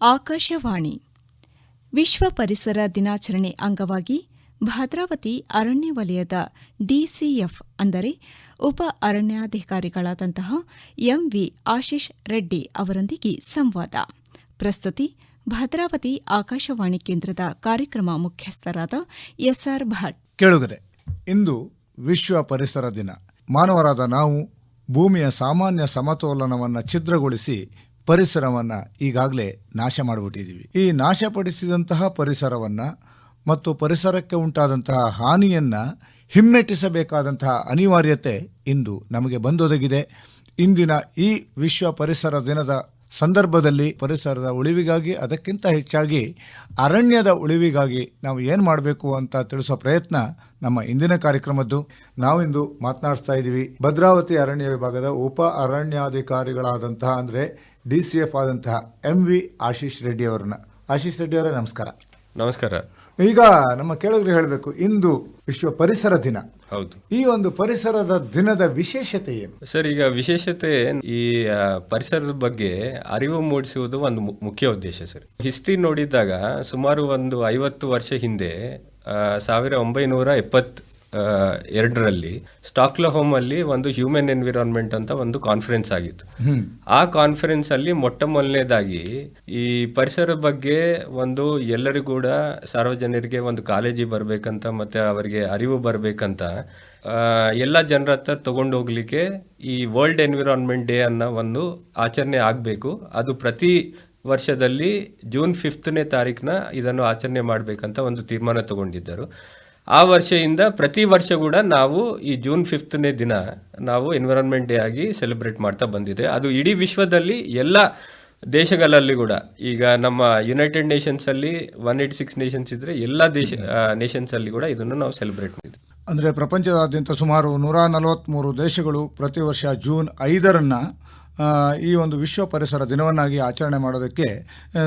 ಆಕಾಶವಾಣಿ. ವಿಶ್ವ ಪರಿಸರ ದಿನಾಚರಣೆ ಅಂಗವಾಗಿ ಭದ್ರಾವತಿ ಅರಣ್ಯ ವಲಯದ ಡಿಸಿಎಫ್ ಅಂದರೆ ಉಪ ಅರಣ್ಯಾಧಿಕಾರಿಗಳಾದಂತಹ ಎಂವಿ ಆಶೀಶ್ ರೆಡ್ಡಿ ಅವರೊಂದಿಗೆ ಸಂವಾದ. ಪ್ರಸ್ತುತಿ ಭದ್ರಾವತಿ ಆಕಾಶವಾಣಿ ಕೇಂದ್ರದ ಕಾರ್ಯಕ್ರಮ ಮುಖ್ಯಸ್ಥರಾದ ಎಸ್ಆರ್ ಭಟ್. ಕೇಳುಗರೆ, ಇಂದು ವಿಶ್ವ ಪರಿಸರ ದಿನ. ಮಾನವರಾದ ನಾವು ಭೂಮಿಯ ಸಾಮಾನ್ಯ ಸಮತೋಲನವನ್ನು ಛಿದ್ರಗೊಳಿಸಿ ಪರಿಸರವನ್ನು ಈಗಾಗಲೇ ನಾಶ ಮಾಡಿಬಿಟ್ಟಿದ್ದೀವಿ ಈ ನಾಶಪಡಿಸಿದಂತಹ ಪರಿಸರವನ್ನು ಮತ್ತು ಪರಿಸರಕ್ಕೆ ಉಂಟಾದಂತಹ ಹಾನಿಯನ್ನು ಹಿಮ್ಮೆಟ್ಟಿಸಬೇಕಾದಂತಹ ಅನಿವಾರ್ಯತೆ ಇಂದು ನಮಗೆ ಬಂದೊದಗಿದೆ. ಇಂದಿನ ಈ ವಿಶ್ವ ಪರಿಸರ ದಿನದ ಸಂದರ್ಭದಲ್ಲಿ ಪರಿಸರದ ಉಳಿವಿಗಾಗಿ, ಅದಕ್ಕಿಂತ ಹೆಚ್ಚಾಗಿ ಅರಣ್ಯದ ಉಳಿವಿಗಾಗಿ ನಾವು ಏನು ಮಾಡಬೇಕು ಅಂತ ತಿಳಿಸೋ ಪ್ರಯತ್ನ ನಮ್ಮ ಇಂದಿನ ಕಾರ್ಯಕ್ರಮದ್ದು. ನಾವಿಂದು ಮಾತನಾಡ್ತಾ ಇದ್ದೀವಿ ಭದ್ರಾವತಿ ಅರಣ್ಯ ವಿಭಾಗದ ಉಪ ಅರಣ್ಯಾಧಿಕಾರಿಗಳಾದಂತಹ ಅಂದರೆ ಡಿ ಸಿ ಎಫ್ ಆದಂತಹ ಎಂ ವಿ ಆಶೀಶ್ ರೆಡ್ಡಿ ಅವರನ್ನ. ಆಶೀಶ್ ರೆಡ್ಡಿ ಅವರೇ ನಮಸ್ಕಾರ. ನಮಸ್ಕಾರ. ಈಗ ನಮ್ಮ ಕೇಳಿದ್ರೆ ಹೇಳಬೇಕು ಇಂದು ವಿಶ್ವ ಪರಿಸರ ದಿನ. ಹೌದು. ಈ ಒಂದು ಪರಿಸರದ ದಿನದ ವಿಶೇಷತೆ ಏನು? ಸರ್ ಈಗ ವಿಶೇಷತೆ ಈ ಪರಿಸರದ ಬಗ್ಗೆ ಅರಿವು ಮೂಡಿಸುವುದು ಒಂದು ಮುಖ್ಯ ಉದ್ದೇಶ ಸರ್. ಹಿಸ್ಟ್ರಿ ನೋಡಿದಾಗ ಸುಮಾರು ಒಂದು ಐವತ್ತು ವರ್ಷ ಹಿಂದೆ ಸಾವಿರ ಒಂಬೈನೂರ ಎಪ್ಪತ್ ಎರಡರಲ್ಲಿ ಸ್ಟಾಕ್ಲಹೋಮ್ ಅಲ್ಲಿ ಒಂದು ಹ್ಯೂಮನ್ ಎನ್ವಿರಾನ್ಮೆಂಟ್ ಅಂತ ಒಂದು ಕಾನ್ಫರೆನ್ಸ್ ಆಗಿತ್ತು. ಆ ಕಾನ್ಫರೆನ್ಸ್ ಅಲ್ಲಿ ಮೊಟ್ಟ ಮೊದಲನೇದಾಗಿ ಈ ಪರಿಸರ ಬಗ್ಗೆ ಒಂದು ಎಲ್ಲರಿಗೂ ಕೂಡ ಸಾರ್ವಜನಿಕರಿಗೆ ಒಂದು ಕಾಲೇಜಿ ಬರಬೇಕಂತ ಮತ್ತೆ ಅವರಿಗೆ ಅರಿವು ಬರಬೇಕಂತ ಎಲ್ಲ ಜನರ ಹತ್ರ ತಗೊಂಡು ಹೋಗ್ಲಿಕ್ಕೆ ಈ ವರ್ಲ್ಡ್ ಎನ್ವಿರಾನ್ಮೆಂಟ್ ಡೇ ಅನ್ನೋ ಒಂದು ಆಚರಣೆ ಆಗಬೇಕು. ಅದು ಪ್ರತಿ ವರ್ಷದಲ್ಲಿ ಜೂನ್ ಫಿಫ್ತ್ನೇ ತಾರೀಕನ್ನ ಇದನ್ನು ಆಚರಣೆ ಮಾಡಬೇಕಂತ ಒಂದು ತೀರ್ಮಾನ ತಗೊಂಡಿದ್ದರು. ಆ ವರ್ಷದಿಂದ ಪ್ರತಿ ವರ್ಷ ಕೂಡ ನಾವು ಈ ಜೂನ್ ಫಿಫ್ತ್ನೇ ದಿನ ನಾವು ಎನ್ವಿರಾನ್ಮೆಂಟ್ ಡೇ ಆಗಿ ಸೆಲೆಬ್ರೇಟ್ ಮಾಡ್ತಾ ಬಂದಿದೆ. ಅದು ಇಡೀ ವಿಶ್ವದಲ್ಲಿ ಎಲ್ಲ ದೇಶಗಳಲ್ಲಿ ಕೂಡ. ಈಗ ನಮ್ಮ ಯುನೈಟೆಡ್ ನೇಷನ್ಸ್ ಅಲ್ಲಿ ಒನ್ ಏಟ್ ಸಿಕ್ಸ್ ನೇಷನ್ಸ್ ಇದ್ದರೆ ಎಲ್ಲ ದೇಶ ನೇಷನ್ಸಲ್ಲಿ ಕೂಡ ಇದನ್ನು ನಾವು ಸೆಲೆಬ್ರೇಟ್ ಮಾಡಿದ್ವಿ. ಅಂದರೆ ಪ್ರಪಂಚದಾದ್ಯಂತ ಸುಮಾರು ನೂರ ನಲವತ್ತ್ಮೂರು ದೇಶಗಳು ಪ್ರತಿ ವರ್ಷ ಜೂನ್ ಐದರನ್ನು ಈ ಒಂದು ವಿಶ್ವ ಪರಿಸರ ದಿನವನ್ನಾಗಿ ಆಚರಣೆ ಮಾಡೋದಕ್ಕೆ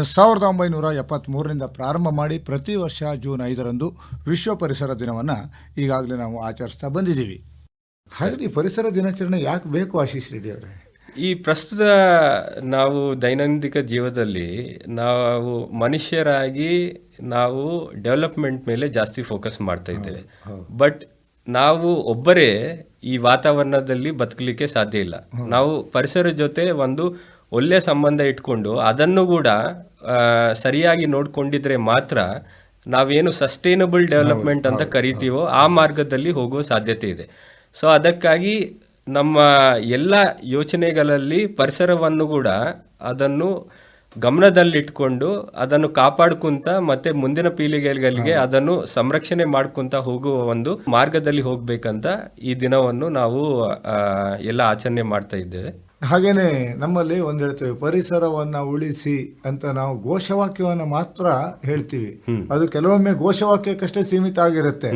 ಸಾವಿರದ ಒಂಬೈನೂರ ಎಪ್ಪತ್ತ್ಮೂರರಿಂದ ಪ್ರಾರಂಭ ಮಾಡಿ ಪ್ರತಿ ವರ್ಷ ಜೂನ್ ಐದರಂದು ವಿಶ್ವ ಪರಿಸರ ದಿನವನ್ನು ಈಗಾಗಲೇ ನಾವು ಆಚರಿಸ್ತಾ ಬಂದಿದ್ದೀವಿ. ಹಾಗಾಗಿ ಈ ಪರಿಸರ ದಿನಾಚರಣೆ ಯಾಕೆ ಬೇಕು ಆಶೀಶ್ ರೆಡ್ಡಿ ಅವರೇ? ಈ ಪ್ರಸ್ತುತ ನಾವು ದೈನಂದಿಕ ಜೀವನದಲ್ಲಿ ನಾವು ಮನುಷ್ಯರಾಗಿ ನಾವು ಡೆವಲಪ್ಮೆಂಟ್ ಮೇಲೆ ಜಾಸ್ತಿ ಫೋಕಸ್ ಮಾಡ್ತಾ ಇದ್ದೇವೆ. ಬಟ್ ನಾವು ಒಬ್ಬರೇ ಈ ವಾತಾವರಣದಲ್ಲಿ ಬದುಕಲಿಕ್ಕೆ ಸಾಧ್ಯ ಇಲ್ಲ. ನಾವು ಪರಿಸರ ಜೊತೆ ಒಂದು ಒಳ್ಳೆ ಸಂಬಂಧ ಇಟ್ಕೊಂಡು ಅದನ್ನು ಕೂಡ ಸರಿಯಾಗಿ ನೋಡ್ಕೊಂಡಿದ್ರೆ ಮಾತ್ರ ನಾವೇನು ಸಸ್ಟೈನಬಲ್ ಡೆವಲಪ್ಮೆಂಟ್ ಅಂತ ಕರಿತೀವೋ ಆ ಮಾರ್ಗದಲ್ಲಿ ಹೋಗುವ ಸಾಧ್ಯತೆ ಇದೆ. ಸೊ ಅದಕ್ಕಾಗಿ ನಮ್ಮ ಎಲ್ಲ ಯೋಚನೆಗಳಲ್ಲಿ ಪರಿಸರವನ್ನು ಕೂಡ ಅದನ್ನು ಗಮನದಲ್ಲಿಟ್ಕೊಂಡು ಅದನ್ನು ಕಾಪಾಡ್ಕೊಂತ ಮತ್ತೆ ಮುಂದಿನ ಪೀಳಿಗೆಗಳಿಗೆ ಅದನ್ನು ಸಂರಕ್ಷಣೆ ಮಾಡ್ಕೊಂತ ಹೋಗುವ ಒಂದು ಮಾರ್ಗದಲ್ಲಿ ಹೋಗ್ಬೇಕಂತ ಈ ದಿನವನ್ನು ನಾವು ಆ, ಎಲ್ಲ ಆಚರಣೆ ಮಾಡ್ತಾ ಇದ್ದೇವೆ. ಹಾಗೇನೆ ನಮ್ಮಲ್ಲಿ ಒಂದು ಹೇಳ್ತೇವೆ ಪರಿಸರವನ್ನ ಉಳಿಸಿ ಅಂತ ನಾವು ಘೋಷವಾಕ್ಯವನ್ನ ಮಾತ್ರ ಹೇಳ್ತೀವಿ. ಅದು ಕೆಲವೊಮ್ಮೆ ಘೋಷವಾಕ್ಯಕ್ಕಷ್ಟೇ ಸೀಮಿತ ಆಗಿರುತ್ತೆ.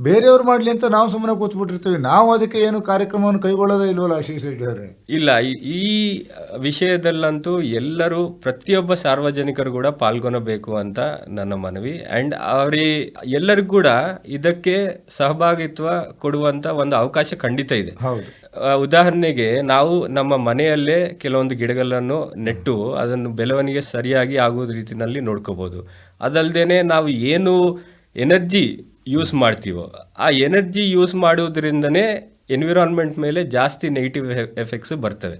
ಬೇರೆಯವ್ರು ಮಾಡಲಿ ಅಂತ ನಾವು ಸುಮ್ಮನೆ ಕೂತ್ಬಿಟ್ಟಿರ್ತೀವಿ. ನಾವು ಅದಕ್ಕೆ ಏನು ಕಾರ್ಯಕ್ರಮವನ್ನು ಕೈಗೊಳ್ಳೋದೇ ಇಲ್ವಲ್ಲ ಆಶೀಶ್ ರೆಡ್ಡಿ ಅವರೇ? ಇಲ್ಲ ಈ- ವಿಷಯದಲ್ಲಂತೂ ಎಲ್ಲರೂ ಪ್ರತಿಯೊಬ್ಬ ಸಾರ್ವಜನಿಕರು ಕೂಡ ಪಾಲ್ಗೊಳ್ಳಬೇಕು ಅಂತ ನನ್ನ ಮನವಿ. ಅಂಡ್ ಅವರಿ ಎಲ್ಲರಿಗೂ ಕೂಡ ಇದಕ್ಕೆ ಸಹಭಾಗಿತ್ವ ಕೊಡುವಂತ ಒಂದು ಅವಕಾಶ ಖಂಡಿತ ಇದೆ. ಹೌದು. ಉದಾಹರಣೆಗೆ ನಾವು ನಮ್ಮ ಮನೆಯಲ್ಲೇ ಕೆಲವೊಂದು ಗಿಡಗಳನ್ನು ನೆಟ್ಟು ಅದನ್ನು ಬೆಳವಣಿಗೆ ಸರಿಯಾಗಿ ಆಗುವ ರೀತಿಯಲ್ಲಿ ನೋಡ್ಕೋಬಹುದು ಅದಲ್ದೇನೆ ನಾವು ಏನು ಎನರ್ಜಿ ಯೂಸ್ ಮಾಡ್ತೀವೋ, ಆ ಎನರ್ಜಿ ಯೂಸ್ ಮಾಡೋದ್ರಿಂದನೇ ಎನ್ವಿರಾನ್ಮೆಂಟ್ ಮೇಲೆ ಜಾಸ್ತಿ ನೆಗೆಟಿವ್ ಎಫೆಕ್ಟ್ಸ್ ಬರ್ತವೆ.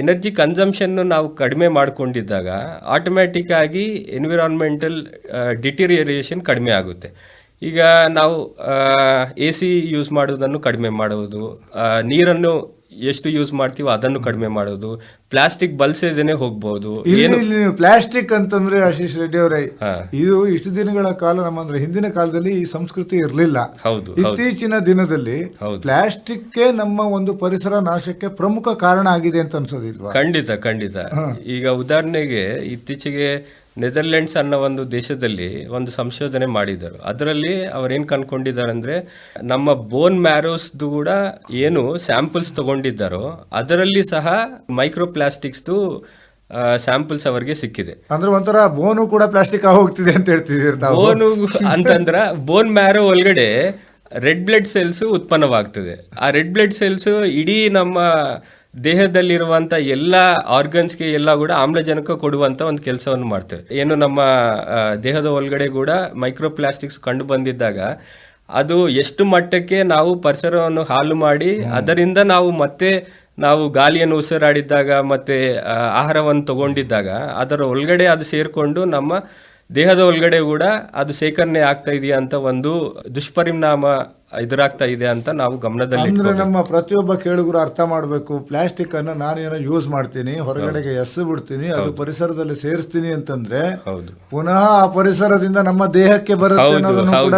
ಎನರ್ಜಿ ಕನ್ಸಂಪ್ಷನ್ ನಾವು ಕಡಿಮೆ ಮಾಡಿಕೊಂಡಿದ್ದಾಗ ಆಟೋಮ್ಯಾಟಿಕ್ ಆಗಿ ಎನ್ವಿರಾನ್ಮೆಂಟಲ್ ಡಿಟಿರಿಯರೇಷನ್ ಕಡಿಮೆ ಆಗುತ್ತೆ. ಈಗ ನಾವು ಎ ಸಿ ಯೂಸ್ ಮಾಡೋದನ್ನು ಕಡಿಮೆ ಮಾಡುವುದು ನೀರನ್ನು ಎಷ್ಟು ಯೂಸ್ ಮಾಡ್ತೀವೋ ಅದನ್ನು ಕಡಿಮೆ ಮಾಡೋದು. ಪ್ಲಾಸ್ಟಿಕ್ ಬಲ್ಸೇದೇನೆ ಹೋಗ್ಬೋದು. ಇಲ್ಲಿ ಇಲ್ಲಿ ನೀವು ಪ್ಲಾಸ್ಟಿಕ್ ಅಂತಂದ್ರೆ ಆಶೀಶ್ ರೆಡ್ಡಿ ಅವರೇ ಇದು ಇಷ್ಟು ದಿನಗಳ ಕಾಲ ನಮ್ಮ ಅಂದ್ರೆ ಹಿಂದಿನ ಕಾಲದಲ್ಲಿ ಈ ಸಂಸ್ಕೃತಿ ಇರಲಿಲ್ಲ. ಹೌದು ಇತ್ತೀಚಿನ ದಿನದಲ್ಲಿ. ಪ್ಲಾಸ್ಟಿಕ್ ನಮ್ಮ ಒಂದು ಪರಿಸರ ನಾಶಕ್ಕೆ ಪ್ರಮುಖ ಕಾರಣ ಆಗಿದೆ ಅಂತ ಅನ್ಸೋದಿಲ್ವಾ? ಖಂಡಿತ ಖಂಡಿತ. ಈಗ ಉದಾಹರಣೆಗೆ ಇತ್ತೀಚೆಗೆ ನೆದರ್ಲೆಂಡ್ಸ್ ಅನ್ನೋ ಒಂದು ದೇಶದಲ್ಲಿ ಒಂದು ಸಂಶೋಧನೆ ಮಾಡಿದರು ಅದರಲ್ಲಿ ಅವರೇನು ಕಂಡ್ಕೊಂಡಿದ್ದಾರೆ ಅಂದರೆ ನಮ್ಮ ಬೋನ್ ಮ್ಯಾರೋಸ್ದು ಕೂಡ ಏನು ಸ್ಯಾಂಪಲ್ಸ್ ತಗೊಂಡಿದ್ದಾರೋ ಅದರಲ್ಲಿ ಸಹ ಮೈಕ್ರೋ ಪ್ಲಾಸ್ಟಿಕ್ಸ್ದು ಸ್ಯಾಂಪಲ್ಸ್ ಅವರಿಗೆ ಸಿಕ್ಕಿದೆ. ಅಂದ್ರೆ ಒಂಥರ ಬೋನು ಕೂಡ ಪ್ಲಾಸ್ಟಿಕ್ ಹೋಗ್ತಿದೆ ಅಂತ ಹೇಳ್ತಿದ್ದೀರಿ ಬೋನು ಅಂತಂದ್ರ ಬೋನ್ ಮ್ಯಾರೋ ಒಳಗಡೆ ರೆಡ್ ಬ್ಲಡ್ ಸೆಲ್ಸ್ ಉತ್ಪನ್ನವಾಗ್ತದೆ. ಆ ರೆಡ್ ಬ್ಲಡ್ ಸೆಲ್ಸ್ ಇಡೀ ನಮ್ಮ ದೇಹದಲ್ಲಿರುವಂತ ಎಲ್ಲ ಆರ್ಗನ್ಸ್ಗೆ ಎಲ್ಲ ಕೂಡ ಆಮ್ಲಜನಕ ಕೊಡುವಂಥ ಒಂದು ಕೆಲಸವನ್ನು ಮಾಡ್ತೇವೆ. ಏನು ನಮ್ಮ ದೇಹದ ಒಳಗಡೆ ಕೂಡ ಮೈಕ್ರೋಪ್ಲಾಸ್ಟಿಕ್ಸ್ ಕಂಡು ಬಂದಿದ್ದಾಗ ಅದು ಎಷ್ಟು ಮಟ್ಟಕ್ಕೆ ನಾವು ಪರಿಸರವನ್ನು ಹಾಳು ಮಾಡಿ ಅದರಿಂದ ನಾವು ಮತ್ತೆ ನಾವು ಗಾಳಿಯನ್ನು ಉಸಿರಾಡಿದ್ದಾಗ ಮತ್ತೆ ಆಹಾರವನ್ನು ತಗೊಂಡಿದ್ದಾಗ ಅದರ ಒಳಗಡೆ ಅದು ಸೇರಿಕೊಂಡು ನಮ್ಮ ದೇಹದ ಒಳಗಡೆ ಕೂಡ ಅದು ಶೇಖರಣೆ ಆಗ್ತಾ ಇದೆಯಾ ಅಂತ ಒಂದು ದುಷ್ಪರಿಣಾಮ ಎದುರಾಗ್ತಾ ಇದೆ ಅಂತ ನಾವು ಗಮನದಲ್ಲಿ ಅಂದ್ರೆ ನಮ್ಮ ಪ್ರತಿಯೊಬ್ಬ ಕೇಳುಗರು ಅರ್ಥ ಮಾಡಬೇಕು ಪ್ಲಾಸ್ಟಿಕ್ ಅನ್ನ ನಾನೇನೋ ಯೂಸ್ ಮಾಡ್ತೀನಿ ಹೊರಗಡೆಗೆ ಎಸ್ಸು ಬಿಡ್ತೀನಿ ಅದು ಪರಿಸರದಲ್ಲಿ ಸೇರಿಸ್ತೀನಿ ಅಂತಂದ್ರೆ ಹೌದು. ಪುನಃ ಆ ಪರಿಸರದಿಂದ ನಮ್ಮ ದೇಹಕ್ಕೆ ಬರುತ್ತೆ ಅನ್ನೋದನ್ನು ಕೂಡ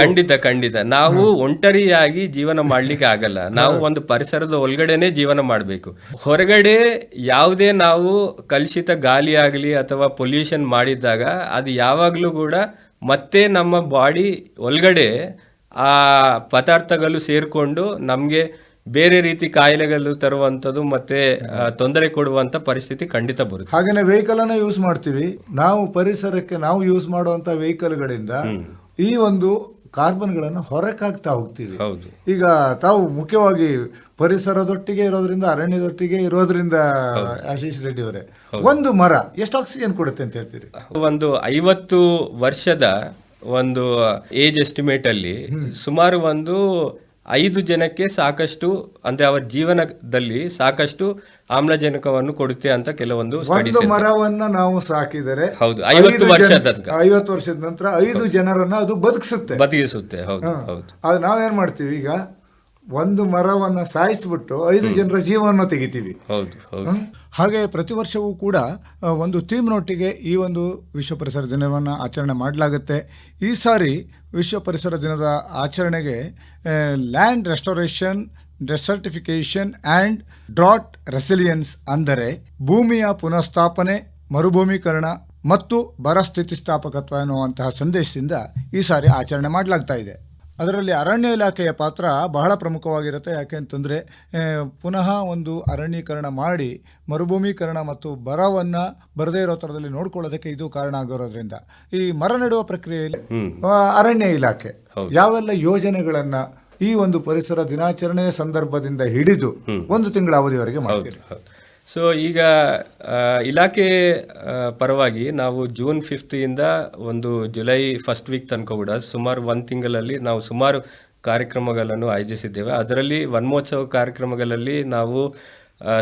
ಖಂಡಿತ ಖಂಡಿತ. ನಾವು ಒಂಟರಿಯಾಗಿ ಜೀವನ ಮಾಡ್ಲಿಕ್ಕೆ ಆಗಲ್ಲ. ನಾವು ಒಂದು ಪರಿಸರದ ಒಳಗಡೆನೆ ಜೀವನ ಮಾಡಬೇಕು. ಹೊರಗಡೆ ಯಾವುದೇ ನಾವು ಕಲುಷಿತ ಗಾಲಿ ಆಗಲಿ ಅಥವಾ ಪೊಲ್ಯೂಷನ್ ಮಾಡಿದ್ದಾಗ ಅದು ಯಾವಾಗಲೂ ಕೂಡ ಮತ್ತೆ ನಮ್ಮ ಬಾಡಿ ಒಳಗಡೆ ಆ ಪದಾರ್ಥಗಳು ಸೇರಿಕೊಂಡು ನಮಗೆ ಬೇರೆ ರೀತಿ ಕಾಯಿಲೆಗಳು ತರುವಂಥದ್ದು ಮತ್ತೆ ತೊಂದರೆ ಕೊಡುವಂತ ಪರಿಸ್ಥಿತಿ ಖಂಡಿತ ಬರುತ್ತೆ. ಹಾಗೇನೆ ವೆಹಿಕಲ್ ಅನ್ನ ಯೂಸ್ ಮಾಡ್ತೀವಿ. ನಾವು ಪರಿಸರಕ್ಕೆ ನಾವು ಯೂಸ್ ಮಾಡುವಂತ ವೆಹಿಕಲ್ಗಳಿಂದ ಈ ಒಂದು ಕಾರ್ಬನ್ ಗಳನ್ನ ಹೊರಕಾಗ್ತಾ ಹೋಗ್ತೀವಿ. ಹೌದು. ಈಗ ತಾವು ಮುಖ್ಯವಾಗಿ ಪರಿಸರದೊಟ್ಟಿಗೆ ಇರೋದ್ರಿಂದ ಅರಣ್ಯದೊಟ್ಟಿಗೆ ಇರೋದ್ರಿಂದ ಆಶೀಶ್ ರೆಡ್ಡಿ ಅವರೇ ಒಂದು ಮರ ಎಷ್ಟು ಆಕ್ಸಿಜನ್ ಕೊಡುತ್ತೆ ಅಂತ ಹೇಳ್ತೀರಿ? ಒಂದು ಐವತ್ತು ವರ್ಷದ ಒಂದು ಏಜ್ ಎಸ್ಟಿಮೇಟ್ ಅಲ್ಲಿ ಸುಮಾರು ಒಂದು ಐದು ಜನಕ್ಕೆ ಸಾಕಷ್ಟು ಅಂದ್ರೆ ಅವರ ಜೀವನದಲ್ಲಿ ಸಾಕಷ್ಟು ಆಮ್ಲಜನಕವನ್ನು ಕೊಡುತ್ತೆ ಅಂತ ಕೆಲವೊಂದು ಒಂದು ಮರವನ್ನ ನಾವು ಸಾಕಿದರೆ ಹೌದು, ಐವತ್ತು ವರ್ಷ. ಐವತ್ತು ವರ್ಷದ ನಂತರ ಐದು ಜನರನ್ನ ಅದು ಬದುಕಿಸುತ್ತೆ. ಬದುಕಿಸುತ್ತೆ. ಹೌದು ಹೌದು. ಅದು ನಾವೇನ್ ಮಾಡ್ತೀವಿ ಈಗ? ಒಂದು ಮರವನ್ನು ಸಾಯಿಸಿಬಿಟ್ಟು ಐದು ಜನರ ಜೀವವನ್ನು ತೆಗಿತೀವಿ. ಹಾಗೆ ಪ್ರತಿ ವರ್ಷವೂ ಕೂಡ ಒಂದು ಥೀಮ್ ನೋಟಿಗೆ ಈ ಒಂದು ವಿಶ್ವ ಪರಿಸರ ದಿನವನ್ನು ಆಚರಣೆ ಮಾಡಲಾಗುತ್ತೆ. ಈ ಸಾರಿ ವಿಶ್ವ ಪರಿಸರ ದಿನದ ಆಚರಣೆಗೆ land restoration desertification and drought resilience ಅಂದರೆ ಭೂಮಿಯ ಪುನಃಸ್ಥಾಪನೆ ಮರುಭೂಮೀಕರಣ ಮತ್ತು ಬರ ಸ್ಥಿತಿಸ್ಥಾಪಕತ್ವ ಎನ್ನುವಂತಹ ಸಂದೇಶದಿಂದ ಈ ಸಾರಿ ಆಚರಣೆ ಮಾಡಲಾಗ್ತಾ ಇದೆ. ಅದರಲ್ಲಿ ಅರಣ್ಯ ಇಲಾಖೆಯ ಪಾತ್ರ ಬಹಳ ಪ್ರಮುಖವಾಗಿರುತ್ತೆ. ಯಾಕೆ ಅಂತಂದರೆ ಪುನಃ ಒಂದು ಅರಣ್ಯೀಕರಣ ಮಾಡಿ ಮರುಭೂಮೀಕರಣ ಮತ್ತು ಬರವನ್ನು ಬರದೇ ಇರೋ ಥರದಲ್ಲಿ ನೋಡ್ಕೊಳ್ಳೋದಕ್ಕೆ ಇದು ಕಾರಣ ಆಗಿರೋದ್ರಿಂದ ಈ ಮರ ನೆಡುವ ಪ್ರಕ್ರಿಯೆಯಲ್ಲಿ ಅರಣ್ಯ ಇಲಾಖೆ ಯಾವೆಲ್ಲ ಯೋಜನೆಗಳನ್ನು ಈ ಒಂದು ಪರಿಸರ ದಿನಾಚರಣೆಯ ಸಂದರ್ಭದಿಂದ ಹಿಡಿದು ಒಂದು ತಿಂಗಳ ಅವಧಿವರೆಗೆ ಮಾಡ್ತೀರಿ? ಸೊ ಈಗ ಇಲಾಖೆ ಪರವಾಗಿ ನಾವು ಜೂನ್ ಫಿಫ್ತ್ ಇಂದ ಒಂದು ಜುಲೈ ಫಸ್ಟ್ ವೀಕ್ ತನಕ ಕೂಡ ಸುಮಾರು ಒಂದು ತಿಂಗಳಲ್ಲಿ ನಾವು ಸುಮಾರು ಕಾರ್ಯಕ್ರಮಗಳನ್ನು ಆಯೋಜಿಸಿದ್ದೇವೆ. ಅದರಲ್ಲಿ ವನ್ಮೋತ್ಸವ ಕಾರ್ಯಕ್ರಮಗಳಲ್ಲಿ ನಾವು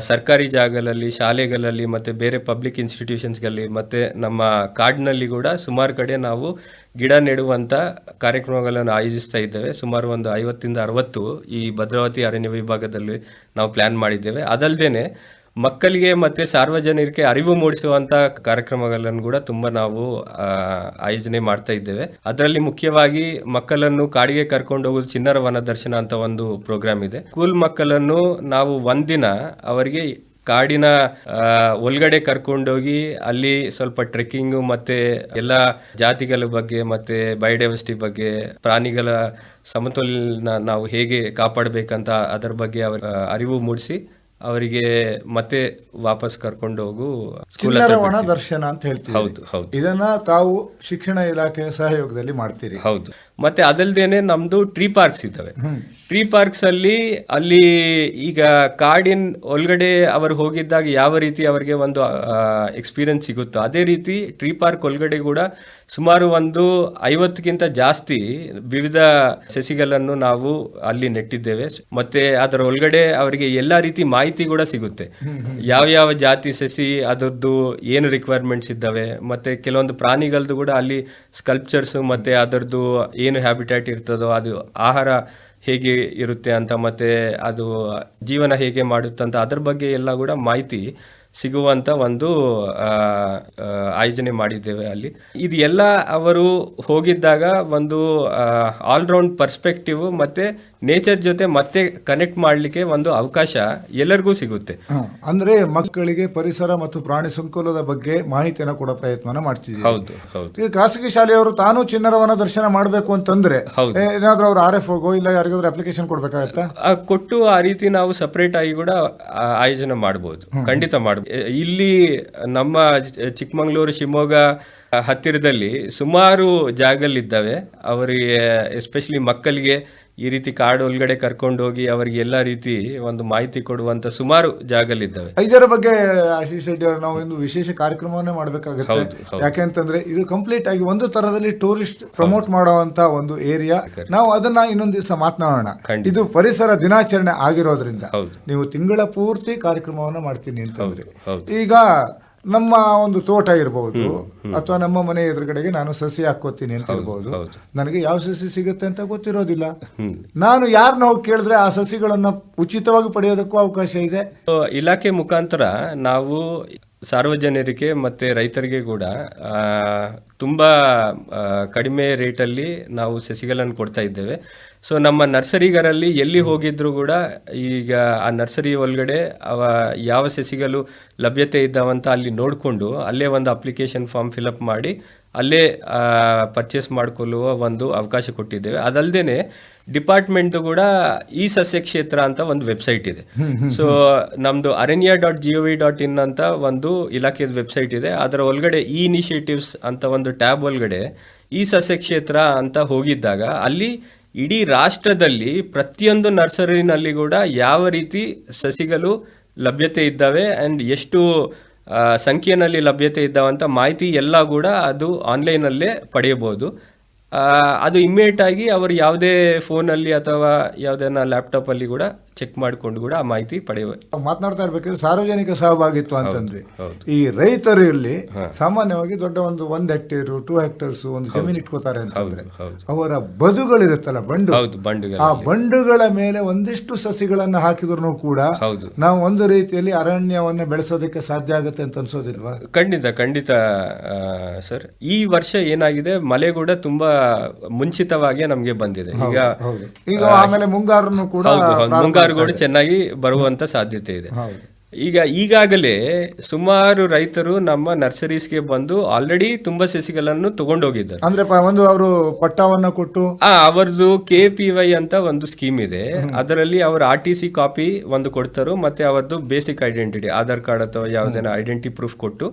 ಸರ್ಕಾರಿ ಜಾಗಗಳಲ್ಲಿ ಶಾಲೆಗಳಲ್ಲಿ ಮತ್ತು ಬೇರೆ ಪಬ್ಲಿಕ್ ಇನ್ಸ್ಟಿಟ್ಯೂಷನ್ಸ್ಗಳಲ್ಲಿ ಮತ್ತು ನಮ್ಮ ಕಾಡಿನಲ್ಲಿ ಕೂಡ ಸುಮಾರು ಕಡೆ ನಾವು ಗಿಡ ನೆಡುವಂಥ ಕಾರ್ಯಕ್ರಮಗಳನ್ನು ಆಯೋಜಿಸ್ತಾ ಇದ್ದೇವೆ. ಸುಮಾರು ಒಂದು ಐವತ್ತಿಂದ ಅರವತ್ತು ಈ ಭದ್ರಾವತಿ ಅರಣ್ಯ ವಿಭಾಗದಲ್ಲಿ ನಾವು ಪ್ಲ್ಯಾನ್ ಮಾಡಿದ್ದೇವೆ. ಅದಲ್ಲದೆ ಮಕ್ಕಳಿಗೆ ಮತ್ತೆ ಸಾರ್ವಜನಿಕರಿಗೆ ಅರಿವು ಮೂಡಿಸುವಂಥ ಕಾರ್ಯಕ್ರಮಗಳನ್ನು ಕೂಡ ತುಂಬಾ ನಾವು ಆಯೋಜನೆ ಮಾಡ್ತಾ ಇದ್ದೇವೆ. ಅದರಲ್ಲಿ ಮುಖ್ಯವಾಗಿ ಮಕ್ಕಳನ್ನು ಕಾಡಿಗೆ ಕರ್ಕೊಂಡು ಹೋಗೋದು ಚಿನ್ನರ ವನ ದರ್ಶನ ಅಂತ ಒಂದು ಪ್ರೋಗ್ರಾಮ್ ಇದೆ. ಸ್ಕೂಲ್ ಮಕ್ಕಳನ್ನು ನಾವು ಒಂದಿನ ಅವರಿಗೆ ಕಾಡಿನ ಒಳಗಡೆ ಕರ್ಕೊಂಡೋಗಿ ಅಲ್ಲಿ ಸ್ವಲ್ಪ ಟ್ರೆಕ್ಕಿಂಗ್ ಮತ್ತೆ ಎಲ್ಲ ಜಾತಿಗಳ ಬಗ್ಗೆ ಮತ್ತೆ ಬಯೋಡೈವರ್ಸಿಟಿ ಬಗ್ಗೆ, ಪ್ರಾಣಿಗಳ ಸಮತೋಲನ ನಾವು ಹೇಗೆ ಕಾಪಾಡಬೇಕಂತ ಅದರ ಬಗ್ಗೆ ಅವರ ಅರಿವು ಮೂಡಿಸಿ ಅವರಿಗೆ ಮತ್ತೆ ವಾಪಸ್ ಕರ್ಕೊಂಡು ಹೋಗು ಒಣ ದರ್ಶನ ಅಂತ ಹೇಳ್ತೀವಿ ಹೌದು ಹೌದು. ಇದನ್ನ ತಾವು ಶಿಕ್ಷಣ ಇಲಾಖೆಯ ಸಹಯೋಗದಲ್ಲಿ ಮಾಡ್ತೀರಿ. ಹೌದು. ಮತ್ತೆ ಅದಲ್ದೇನೆ ನಮ್ದು ಟ್ರೀ ಪಾರ್ಕ್ಸ್ ಇದ್ದಾವೆ. ಟ್ರೀ ಪಾರ್ಕ್ಸ್ ಅಲ್ಲಿ ಅಲ್ಲಿ ಈಗ ಕಾಡಿನ ಒಳಗಡೆ ಅವರು ಹೋಗಿದ್ದಾಗ ಯಾವ ರೀತಿ ಅವರಿಗೆ ಒಂದು ಎಕ್ಸ್ಪೀರಿಯನ್ಸ್ ಸಿಗುತ್ತೋ ಅದೇ ರೀತಿ ಟ್ರೀ ಪಾರ್ಕ್ ಒಳಗಡೆ ಕೂಡ ಸುಮಾರು ಒಂದು ಐವತ್ತಕ್ಕಿಂತ ಜಾಸ್ತಿ ವಿವಿಧ ಸಸಿಗಳನ್ನು ನಾವು ಅಲ್ಲಿ ನೆಟ್ಟಿದ್ದೇವೆ. ಮತ್ತೆ ಅದರ ಒಳಗಡೆ ಅವರಿಗೆ ಎಲ್ಲ ರೀತಿ ಮಾಹಿತಿ ಕೂಡ ಸಿಗುತ್ತೆ. ಯಾವ ಯಾವ ಜಾತಿ ಸಸಿ, ಅದರದ್ದು ಏನು ರಿಕ್ವೈರ್ಮೆಂಟ್ಸ್ ಇದ್ದಾವೆ, ಮತ್ತೆ ಕೆಲವೊಂದು ಪ್ರಾಣಿಗಳದ್ದು ಕೂಡ ಅಲ್ಲಿ ಸ್ಕಲ್ಪ್ಚರ್ಸ್ ಮತ್ತೆ ಅದರದ್ದು ಏನು ಹ್ಯಾಬಿಟ್ಯಾಟ್ ಇರ್ತದೋ, ಅದು ಆಹಾರ ಹೇಗೆ ಇರುತ್ತೆ ಅಂತ, ಮತ್ತೆ ಅದು ಜೀವನ ಹೇಗೆ ಮಾಡುತ್ತಂತ ಅದ್ರ ಬಗ್ಗೆ ಎಲ್ಲ ಕೂಡ ಮಾಹಿತಿ ಸಿಗುವಂತ ಒಂದು ಆಯೋಜನೆ ಮಾಡಿದ್ದೇವೆ ಅಲ್ಲಿ. ಇದು ಎಲ್ಲ ಅವರು ಹೋಗಿದ್ದಾಗ ಒಂದು ಆಲ್ರೌಂಡ್ ಪರ್ಸ್ಪೆಕ್ಟಿವ್ ಮತ್ತೆ ನೇಚರ್ ಜೊತೆ ಮತ್ತೆ ಕನೆಕ್ಟ್ ಮಾಡಲಿಕ್ಕೆ ಒಂದು ಅವಕಾಶ ಎಲ್ಲರಿಗೂ ಸಿಗುತ್ತೆ. ಅಂದ್ರೆ ಮಕ್ಕಳಿಗೆ ಪರಿಸರ ಮತ್ತು ಪ್ರಾಣಿ ಸಂಕುಲದ ಬಗ್ಗೆ ಮಾಹಿತಿಯನ್ನು ಕೊಡೋ ಪ್ರಯತ್ನ ಮಾಡ್ತಿದ್ದೀವಿ. ಹೌದು ಹೌದು. ಈಗ ಖಾಸಗಿ ಶಾಲೆಯವರು ತಾನು ಚಿನ್ನರವನ ದರ್ಶನ ಮಾಡಬೇಕು ಅಂತಂದ್ರೆ ಏನಾದ್ರೂ ಅವ್ರು ಆರ್ ಎಫ್ ಹೋಗೋ ಇಲ್ಲ ಯಾರಿಗಾದ್ರೂ ಅಪ್ಲಿಕೇಶನ್ ಕೊಡ್ಬೇಕಾಗತ್ತಾ? ಕೊಟ್ಟು ಆ ರೀತಿ ನಾವು ಸಪರೇಟ್ ಆಗಿ ಕೂಡ ಆಯೋಜನೆ ಮಾಡಬಹುದು ಖಂಡಿತ ಮಾಡಬಹುದು ಇಲ್ಲಿ ನಮ್ಮ ಚಿಕ್ಕಮಗಳೂರು ಚಿಕ್ಕಮಂಗ್ಳೂರು ಶಿವಮೊಗ್ಗ ಹತ್ತಿರದಲ್ಲಿ ಸುಮಾರು ಜಾಗಲ್ಲಿದ್ದಾವೆ. ಅವರಿಗೆ ಎಸ್ಪೆಷಲಿ ಮಕ್ಕಳಿಗೆ ಈ ರೀತಿ ಕಾಡು ಒಳಗಡೆ ಕರ್ಕೊಂಡು ಹೋಗಿ ಅವರಿಗೆ ಎಲ್ಲ ರೀತಿ ಒಂದು ಮಾಹಿತಿ ಕೊಡುವಂತ ಸುಮಾರು ಜಾಗಲಿದ್ದಾವೆ ಇದರ ಬಗ್ಗೆ ಆಶೀಶ್ ರೆಡ್ಡಿ ಅವರು ನಾವು ಒಂದು ವಿಶೇಷ ಕಾರ್ಯಕ್ರಮವನ್ನೇ ಮಾಡಬೇಕಾಗುತ್ತೆ. ಯಾಕೆಂತಂದ್ರೆ ಇದು ಕಂಪ್ಲೀಟ್ ಆಗಿ ಒಂದು ತರದಲ್ಲಿ ಟೂರಿಸ್ಟ್ ಪ್ರಮೋಟ್ ಮಾಡುವಂತ ಒಂದು ಏರಿಯಾ ನಾವು ಅದನ್ನ ಇನ್ನೊಂದು ದಿವಸ ಮಾತನಾಡೋಣ. ಇದು ಪರಿಸರ ದಿನಾಚರಣೆ ಆಗಿರೋದ್ರಿಂದ. ನೀವು ತಿಂಗಳ ಪೂರ್ತಿ ಕಾರ್ಯಕ್ರಮವನ್ನ ಮಾಡ್ತೀನಿ ಅಂತಂದ್ರೆ. ಈಗ ನಮ್ಮ ಒಂದು ತೋಟ ಇರಬಹುದು ಅಥವಾ ನಮ್ಮ ಮನೆ ಎದುರುಗಡೆಗೆ ನಾನು ಸಸಿ ಹಾಕೋತೀನಿ ಅಂತ ಇರಬಹುದು ಹೌದು. ನನಗೆ ಯಾವ ಸಸಿ ಸಿಗುತ್ತೆ ಅಂತ ಗೊತ್ತಿರೋದಿಲ್ಲ. ನಾನು ಯಾರನ್ನ ಹೋಗಿ ಕೇಳಿದ್ರೆ ಆ ಸಸಿಗಳನ್ನ ಉಚಿತವಾಗಿ ಪಡೆಯೋದಕ್ಕೂ ಅವಕಾಶ ಇದೆ. ಇಲಾಖೆ ಮುಖಾಂತರ ನಾವು ಸಾರ್ವಜನಿಕರಿಗೆ ಮತ್ತೆ ರೈತರಿಗೆ ಕೂಡ ತುಂಬಾ ಕಡಿಮೆ ರೇಟಲ್ಲಿ ನಾವು ಸಸಿಗಳನ್ನು ಕೊಡ್ತಾ ಇದ್ದೇವೆ. ಸೊ ನಮ್ಮ ನರ್ಸರಿಗರಲ್ಲಿ ಎಲ್ಲಿ ಹೋಗಿದ್ರು ಕೂಡ ಈಗ ಆ ನರ್ಸರಿ ಒಳಗಡೆ ಅವ ಯಾವ ಸಸಿಗಳು ಲಭ್ಯತೆ ಇದ್ದಾವಂತ ಅಲ್ಲಿ ನೋಡಿಕೊಂಡು ಅಲ್ಲೇ ಒಂದು ಅಪ್ಲಿಕೇಶನ್ ಫಾರ್ಮ್ ಫಿಲಪ್ ಮಾಡಿ ಅಲ್ಲೇ ಪರ್ಚೇಸ್ ಮಾಡಿಕೊಳ್ಳುವ ಒಂದು ಅವಕಾಶ ಕೊಟ್ಟಿದ್ದೇವೆ. ಅದಲ್ಲದೆ ಡಿಪಾರ್ಟ್ಮೆಂಟ್ ಕೂಡ ಈ ಸಸ್ಯ ಕ್ಷೇತ್ರ ಅಂತ ಒಂದು ವೆಬ್ಸೈಟ್ ಇದೆ. ಸೊ ನಮ್ದು Aranya dot G V dot in ಅಂತ ಒಂದು ಇಲಾಖೆಯ ವೆಬ್ಸೈಟ್ ಇದೆ. ಅದರ ಒಳಗಡೆ ಈ ಇನಿಷಿಯೇಟಿವ್ಸ್ ಅಂತ ಒಂದು ಟ್ಯಾಬ್ ಒಳಗಡೆ ಈ ಸಸ್ಯ ಕ್ಷೇತ್ರ ಅಂತ ಹೋಗಿದ್ದಾಗ ಅಲ್ಲಿ ಇಡೀ ರಾಷ್ಟ್ರದಲ್ಲಿ ಪ್ರತಿಯೊಂದು ನರ್ಸರಿನಲ್ಲಿ ಕೂಡ ಯಾವ ರೀತಿ ಸಸಿಗಳು ಲಭ್ಯತೆ ಇದ್ದಾವೆ ಆ್ಯಂಡ್ ಎಷ್ಟು ಸಂಖ್ಯೆಯಲ್ಲಿ ಲಭ್ಯತೆ ಇದ್ದಾವಂತ ಮಾಹಿತಿ ಎಲ್ಲ ಕೂಡ ಅದು ಆನ್ಲೈನಲ್ಲೇ ಪಡೆಯಬಹುದು. ಅದು ಇಮ್ಮಿಡಿಯೇಟ್ ಆಗಿ ಅವರು ಯಾವುದೇ ಫೋನಲ್ಲಿ ಅಥವಾ ಯಾವುದೇನ ಲ್ಯಾಪ್ಟಾಪಲ್ಲಿ ಕೂಡ ಚೆಕ್ ಮಾಡಿಕೊಂಡು ಕೂಡ ಆ ಮಾಹಿತಿ ಪಡೆಯುವ ಮಾತನಾಡ್ತಾ ಇರ್ಬೇಕಾದ್ರೆ ಸಾರ್ವಜನಿಕ ಸಹಭಾಗಿತ್ವ ಅಂತಂದ್ರೆ. ಈ ರೈತರು ಇಲ್ಲಿ ಸಾಮಾನ್ಯವಾಗಿ ದೊಡ್ಡ ಒಂದು ಒಂದ್ ಹೆಕ್ಟೇರ್ ಟೂ ಹೆಕ್ಟೇರ್ಸ್ ಒಂದು ಜಮೀನು ಇಟ್ಕೋತಾರೆ ಅಂತಂದ್ರೆ. ಅವರ ಬದುಗಳಿರುತ್ತಲ್ಲ ಬಂಡು. ಹೌದು ಬಂಡುಗಳು ಆ ಬಂಡುಗಳ ಮೇಲೆ ಒಂದಿಷ್ಟು ಸಸಿಗಳನ್ನ ಹಾಕಿದ್ರು ಕೂಡ ನಾವು ಒಂದು ರೀತಿಯಲ್ಲಿ ಅರಣ್ಯವನ್ನ ಬೆಳೆಸೋದಕ್ಕೆ ಸಾಧ್ಯ ಆಗುತ್ತೆ ಅಂತ ಅನ್ಸೋದಿಲ್ವಾ? ಖಂಡಿತ ಖಂಡಿತ ಸರ್. ಈ ವರ್ಷ ಏನಾಗಿದೆ? ಮಳೆ ಕೂಡ ತುಂಬಾ ಮುಂಚಿತವಾಗಿ ನಮಗೆ ಬಂದಿದೆ. ಈಗ ಈಗ ಆಮೇಲೆ ಮುಂಗಾರು ಕೂಡ ಚೆನ್ನಾಗಿ ಬರುವಂತ ಸಾಧ್ಯತೆ ಇದೆ. ಈಗ ಈಗಾಗಲೇ ಸುಮಾರು ರೈತರು ನಮ್ಮ ನರ್ಸರೀಸ್ಗೆ ಬಂದು ಆಲ್ರೆಡಿ ತುಂಬಾ ಸಸಿಗಳನ್ನು ತಗೊಂಡೋಗಿದ್ದಾರೆ. ಅಂದ್ರೆ ಒಂದು ಅವರು ಪಟ್ಟವನ್ನು ಕೊಟ್ಟು ಆ ಅವರದು ಕೆ ಪಿ ವೈ ಅಂತ ಒಂದು ಸ್ಕೀಮ್ ಇದೆ. ಅದರಲ್ಲಿ ಅವರು ಆರ್ ಟಿ ಸಿ ಕಾಪಿ ಒಂದು ಕೊಡ್ತಾರೋ ಮತ್ತೆ ಅವರದ್ದು ಬೇಸಿಕ್ ಐಡೆಂಟಿಟಿ ಆಧಾರ್ ಕಾರ್ಡ್ ಅಥವಾ ಯಾವುದೇನ ಐಡೆಂಟಿ ಪ್ರೂಫ್ ಕೊಟ್ಟು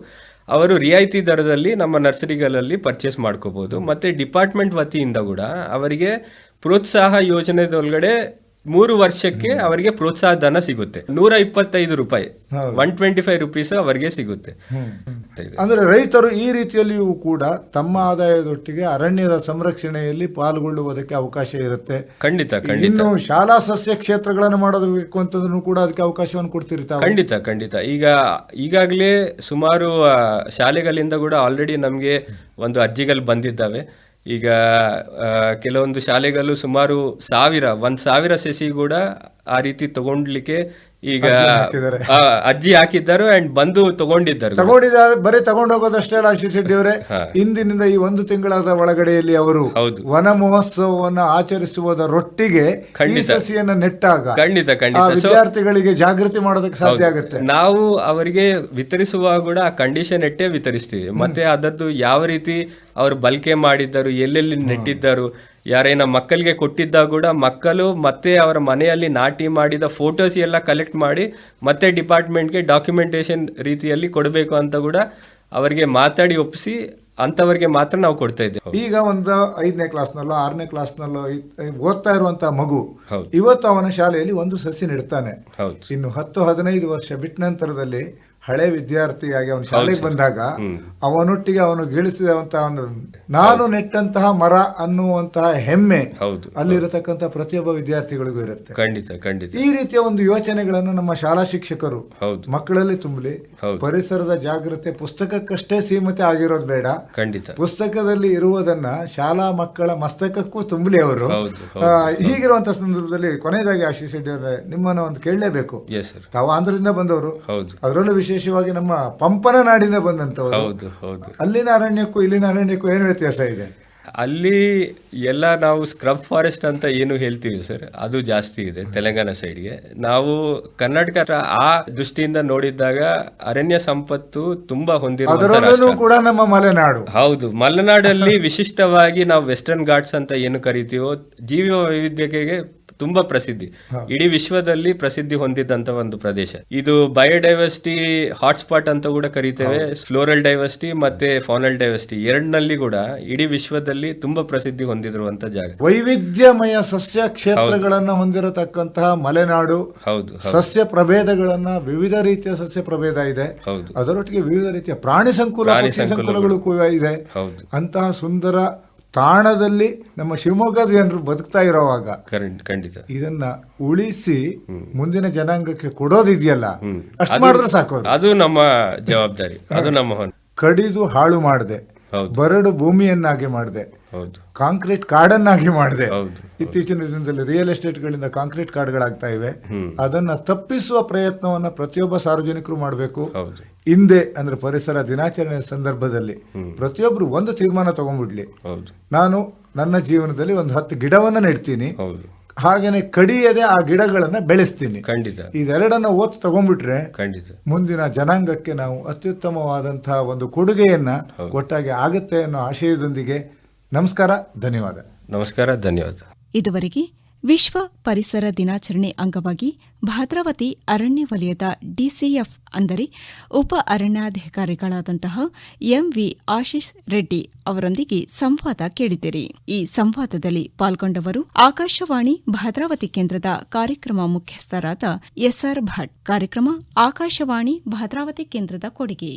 ಅವರು ರಿಯಾಯಿತಿ ದರದಲ್ಲಿ ನಮ್ಮ ನರ್ಸರಿಗಳಲ್ಲಿ ಪರ್ಚೇಸ್ ಮಾಡ್ಕೋಬೋದು. ಮತ್ತು ಡಿಪಾರ್ಟ್ಮೆಂಟ್ ವತಿಯಿಂದ ಕೂಡ ಅವರಿಗೆ ಪ್ರೋತ್ಸಾಹ ಯೋಜನೆದೊಳಗಡೆ ಮೂರು ವರ್ಷಕ್ಕೆ ಅವರಿಗೆ ಪ್ರೋತ್ಸಾಹ ಧನ ಸಿಗುತ್ತೆ. ನೂರ ಇಪ್ಪತ್ತೈದು ರೂಪಾಯಿ. ಒನ್ ಟ್ವೆಂಟಿ ಫೈವ್ ರುಪೀಸ್ ಅವರಿಗೆ ಸಿಗುತ್ತೆ. ಅಂದ್ರೆ ರೈತರು ಈ ರೀತಿಯಲ್ಲಿಯೂ ಕೂಡ ತಮ್ಮ ಆದಾಯದೊಟ್ಟಿಗೆ ಅರಣ್ಯದ ಸಂರಕ್ಷಣೆಯಲ್ಲಿ ಪಾಲ್ಗೊಳ್ಳುವುದಕ್ಕೆ ಅವಕಾಶ ಇರುತ್ತೆ. ಖಂಡಿತ ಖಂಡಿತ. ಇನ್ನು ಶಾಲಾ ಸಸ್ಯ ಕ್ಷೇತ್ರಗಳನ್ನು ಮಾಡೋದಕ್ಕೆ ಅಂತಂದ್ರೂ ಕೂಡ ಅದಕ್ಕೆ ಅವಕಾಶವನ್ನು ಕೊಡ್ತಿರ್ತಾರೆ ಖಂಡಿತ ಖಂಡಿತ. ಈಗ ಈಗಾಗಲೇ ಸುಮಾರು ಶಾಲೆಗಳಿಂದ ಕೂಡ ಆಲ್ರೆಡಿ ನಮಗೆ ಒಂದು ಅರ್ಜಿಗಳು ಬಂದಿದ್ದಾವೆ. ಈಗ ಕೆಲವೊಂದು ಶಾಲೆಗಳು ಸುಮಾರು ಸಾವಿರ ಒಂದು ಸಾವಿರ ಸಸಿ ಕೂಡ ಆ ರೀತಿ ತಗೊಂಡ್ಲಿಕ್ಕೆ ಈಗ ಅಜ್ಜಿ ಹಾಕಿದ್ದರು? ಅಂಡ್ ಬಂದು ತಗೊಂಡಿದ್ದರು. ತಗೊಂಡಿದ್ದಾರೆ ಬರೀ ತಗೊಂಡೋಗೋದಷ್ಟೇ ಅಲ್ಲ ಆಶೀಶ್ ಶೆಟ್ಟಿ ಅವರೇ. ಇಂದಿನಿಂದ ಈ ಒಂದು ತಿಂಗಳಾದ ಒಳಗಡೆಯಲ್ಲಿ ಅವರು. ವನ ಮಹೋತ್ಸವವನ್ನು ಆಚರಿಸುವುದರೊಟ್ಟಿಗೆ ಸಸಿಯನ್ನು ನೆಟ್ಟಾಗ ಖಂಡಿತ ಖಂಡಿತ. ವಿದ್ಯಾರ್ಥಿಗಳಿಗೆ ಜಾಗೃತಿ ಮಾಡೋದಕ್ಕೆ ಸಾಧ್ಯ ಆಗುತ್ತೆ. ನಾವು ಅವರಿಗೆ ವಿತರಿಸುವಾಗ ಕೂಡ ಆ ಕಂಡೀಷನ್ ಇಟ್ಟೇ ವಿತರಿಸ್ತೀವಿ. ಮತ್ತೆ ಅದದ್ದು ಯಾವ ರೀತಿ ಅವರು ಬಲ್ಕೆ ಮಾಡಿದ್ದರು ಎಲ್ಲೆಲ್ಲಿ ನೆಟ್ಟಿದ್ದರು ಯಾರೇನ ಮಕ್ಕಳಿಗೆ ಕೊಟ್ಟಿದ್ದಾಗ ಕೂಡ ಮಕ್ಕಳು ಮತ್ತೆ ಅವರ ಮನೆಯಲ್ಲಿ ನಾಟಿ ಮಾಡಿದ ಫೋಟೋಸ್ ಎಲ್ಲ ಕಲೆಕ್ಟ್ ಮಾಡಿ ಮತ್ತೆ ಡಿಪಾರ್ಟ್ಮೆಂಟ್ಗೆ ಡಾಕ್ಯುಮೆಂಟೇಶನ್ ರೀತಿಯಲ್ಲಿ ಕೊಡಬೇಕು ಅಂತ ಕೂಡ ಅವರಿಗೆ ಮಾತಾಡಿ ಒಪ್ಪಿಸಿ ಅಂಥವರಿಗೆ ಮಾತ್ರ ನಾವು ಕೊಡ್ತಾ ಇದ್ದೇವೆ. ಈಗ ಒಂದು ಐದನೇ ಕ್ಲಾಸ್ನಲ್ಲೋ ಆರನೇ ಕ್ಲಾಸ್ನಲ್ಲೋ ಓದ್ತಾ ಇರುವಂತಹ ಮಗು ಇವತ್ತು ಅವನ ಶಾಲೆಯಲ್ಲಿ ಒಂದು ಸಸಿ ನೆಡ್ತಾನೆ. ಇನ್ನು ಹತ್ತು ಹದಿನೈದು ವರ್ಷ ಬಿಟ್ಟ ನಂತರದಲ್ಲಿ ಹಳೆ ವಿದ್ಯಾರ್ಥಿಯಾಗಿ ಅವನು ಶಾಲೆಗೆ ಬಂದಾಗ ಅವನೊಟ್ಟಿಗೆ ಅವನು ಗಿಳಿಸಿದಂತಹ ನಾನು ನೆಟ್ಟಂತಹ ಮರ ಅನ್ನುವಂತಹ ಹೆಮ್ಮೆ ಹೌದು. ಅಲ್ಲಿರತಕ್ಕಂಥ ಪ್ರತಿಯೊಬ್ಬ ವಿದ್ಯಾರ್ಥಿಗಳಿಗೂ ಇರುತ್ತೆ. ಖಂಡಿತ ಖಂಡಿತ. ಈ ರೀತಿಯ ಒಂದು ಯೋಚನೆಗಳನ್ನು ನಮ್ಮ ಶಾಲಾ ಶಿಕ್ಷಕರು ಮಕ್ಕಳಲ್ಲಿ ತುಂಬಲಿ. ಪರಿಸರದ ಜಾಗೃತಿ ಪುಸ್ತಕಕ್ಕಷ್ಟೇ ಸೀಮಿತ ಆಗಿರೋದು ಬೇಡ. ಖಂಡಿತ. ಪುಸ್ತಕದಲ್ಲಿ ಇರುವುದನ್ನ ಶಾಲಾ ಮಕ್ಕಳ ಮಸ್ತಕಕ್ಕೂ ತುಂಬಲಿ ಅವರು. ಹೌದು ಆ, ಹೀಗಿರುವಂತ ಸಂದರ್ಭದಲ್ಲಿ ಕೊನೆಯದಾಗಿ ಆಶೀಶ್ ಶೆಟ್ಟಿ ಅವರೇ ನಿಮ್ಮನ್ನ ಒಂದು ಕೇಳಲೇಬೇಕು. ತಾವು ಆಂಧ್ರದಿಂದ ಬಂದವರು. ಅದರಲ್ಲೂ ಅದರಲ್ಲೂ ವಿಶೇಷವಾಗಿ ನಮ್ಮ ಪಂಪನ ನಾಡಿಂದ ಬಂದಂತವರು ಹೌದು ಹೌದು. ಅಲ್ಲಿನ ಅರಣ್ಯಕ್ಕೂ ಇಲ್ಲಿನ ಅರಣ್ಯಕ್ಕೂ ಏನು ವ್ಯತ್ಯಾಸ ಇದೆ? ಅಲ್ಲಿ ಎಲ್ಲ ನಾವು ಸ್ಕ್ರಬ್ ಫಾರೆಸ್ಟ್ ಅಂತ ಏನು ಹೇಳ್ತೀವಿ ಸರ್ ಅದು ಜಾಸ್ತಿ ಇದೆ ತೆಲಂಗಾಣ ಸೈಡ್ಗೆ ನಾವು ಕರ್ನಾಟಕ ಆ ದೃಷ್ಟಿಯಿಂದ ನೋಡಿದಾಗ ಅರಣ್ಯ ಸಂಪತ್ತು ತುಂಬಾ ಕೂಡ ನಮ್ಮ ಮಲೆನಾಡು. ಹೌದು ಮಲೆನಾಡಲ್ಲಿ ವಿಶಿಷ್ಟವಾಗಿ ನಾವು ವೆಸ್ಟರ್ನ್ ಘಾಟ್ಸ್ ಅಂತ ಏನು ಕರಿತೀವೋ ಜೀವ ವೈವಿಧ್ಯತೆಗೆ ತುಂಬಾ ಪ್ರಸಿದ್ಧಿ. ಇಡೀ ವಿಶ್ವದಲ್ಲಿ ಪ್ರಸಿದ್ಧಿ ಹೊಂದಿದ್ದಂತ ಒಂದು ಪ್ರದೇಶ. ಇದು ಬಯೋಡೈವರ್ಸಿಟಿ ಹಾಟ್ಸ್ಪಾಟ್ ಅಂತ ಕೂಡ ಕರೀತೇವೆ. ಫ್ಲೋರಲ್ ಡೈವರ್ಸಿಟಿ ಮತ್ತೆ ಫಾನಲ್ ಡೈವರ್ಸಿಟಿ. ಎರಡನಲ್ಲಿ ಕೂಡ ಇಡೀ ವಿಶ್ವದಲ್ಲಿ ತುಂಬಾ ಪ್ರಸಿದ್ಧಿ ಹೊಂದಿರುವಂತ ಜಾಗ. ವೈವಿಧ್ಯಮಯ ಸಸ್ಯ ಕ್ಷೇತ್ರಗಳನ್ನ ಹೊಂದಿರತಕ್ಕಂತಹ ಮಲೆನಾಡು. ಹೌದು ಸಸ್ಯ ಪ್ರಭೇದಗಳನ್ನ ವಿವಿಧ ರೀತಿಯ ಸಸ್ಯ ಪ್ರಭೇದ ಇದೆ. ಅದರೊಟ್ಟಿಗೆ ವಿವಿಧ ರೀತಿಯ ಪ್ರಾಣಿ ಸಂಕುಲ ಸಂಕುಲಗಳು ಕೂಡ ಇದೆ. ಅಂತಹ ಸುಂದರ ತಾಣದಲ್ಲಿ ನಮ್ಮ ಶಿವಮೊಗ್ಗದ ಜನರು ಬದುಕ್ತಾ ಇರೋವಾಗ ಕರೆಂಟ್ ಖಂಡಿತ. ಇದನ್ನ ಉಳಿಸಿ ಮುಂದಿನ ಜನಾಂಗಕ್ಕೆ ಕೊಡೋದಿದೆಯಲ್ಲ. ಅಷ್ಟು ಮಾಡಿದ್ರೆ ಸಾಕು ಅದು. ನಮ್ಮ ಜವಾಬ್ದಾರಿ ಅದು ನಮ್ಮ ಕಡಿದು ಹಾಳು ಮಾಡಿದೆ ಬರಡು ಭೂಮಿಯನ್ನಾಗಿ ಮಾಡಿದೆ. ಕಾಂಕ್ರೀಟ್ ಕಾಡನ್ನಾಗಿ ಮಾಡಿದೆ. ಇತ್ತೀಚಿನ ದಿನದಲ್ಲಿ ರಿಯಲ್ ಎಸ್ಟೇಟ್ಗಳಿಂದ ಕಾಂಕ್ರೀಟ್ ಕಾರ್ಡ್ಗಳಾಗ್ತಾ ಇವೆ. ಅದನ್ನ ತಪ್ಪಿಸುವ ಪ್ರಯತ್ನವನ್ನ ಪ್ರತಿಯೊಬ್ಬ ಸಾರ್ವಜನಿಕರು ಮಾಡಬೇಕು. ಹೌದು. ಅಂದ್ರೆ ಪರಿಸರ ದಿನಾಚರಣೆ ಸಂದರ್ಭದಲ್ಲಿ ಪ್ರತಿಯೊಬ್ರು ಒಂದು ತೀರ್ಮಾನ ತಗೊಂಡ್ಬಿಡ್ಲಿ. ನಾನು ನನ್ನ ಜೀವನದಲ್ಲಿ ಒಂದು ಹತ್ತು ಗಿಡವನ್ನ ನೆಡ್ತೀನಿ. ಹಾಗೇನೆ ಕಡಿಯದೆ ಆ ಗಿಡಗಳನ್ನ ಬೆಳೆಸ್ತೀನಿ. ಖಂಡಿತ. ಇದೆರಡನ್ನ ಒತ್ತು ತಗೊಂಡ್ಬಿಟ್ರೆ ಖಂಡಿತ. ಮುಂದಿನ ಜನಾಂಗಕ್ಕೆ ನಾವು ಅತ್ಯುತ್ತಮವಾದಂತಹ ಒಂದು ಕೊಡುಗೆಯನ್ನ ಕೊಟ್ಟಾಗೆ ಆಗುತ್ತೆ ಅನ್ನೋ ಆಶಯದೊಂದಿಗೆ ನಮಸ್ಕಾರ ಧನ್ಯವಾದ. ನಮಸ್ಕಾರ ಧನ್ಯವಾದ. ಇದುವರೆಗೆ ವಿಶ್ವ ಪರಿಸರ ದಿನಾಚರಣೆ ಅಂಗವಾಗಿ ಭದ್ರಾವತಿ ಅರಣ್ಯ ವಲಯದ ಡಿಸಿಎಫ್ ಅಂದರೆ ಉಪ ಅರಣ್ಯಾಧಿಕಾರಿಗಳಾದಂತಹ ಎಂವಿ ಆಶೀಶ್ ರೆಡ್ಡಿ ಅವರೊಂದಿಗೆ ಸಂವಾದ ಕೇಳಿದಿರಿ ಈ ಸಂವಾದದಲ್ಲಿ ಪಾಲ್ಗೊಂಡವರು ಆಕಾಶವಾಣಿ ಭದ್ರಾವತಿ ಕೇಂದ್ರದ ಕಾರ್ಯಕ್ರಮ ಮುಖ್ಯಸ್ಥರಾದ ಎಸ್ಆರ್ ಭಟ್. ಕಾರ್ಯಕ್ರಮ ಆಕಾಶವಾಣಿ ಭದ್ರಾವತಿ ಕೇಂದ್ರದ ಕೊಡುಗೆ.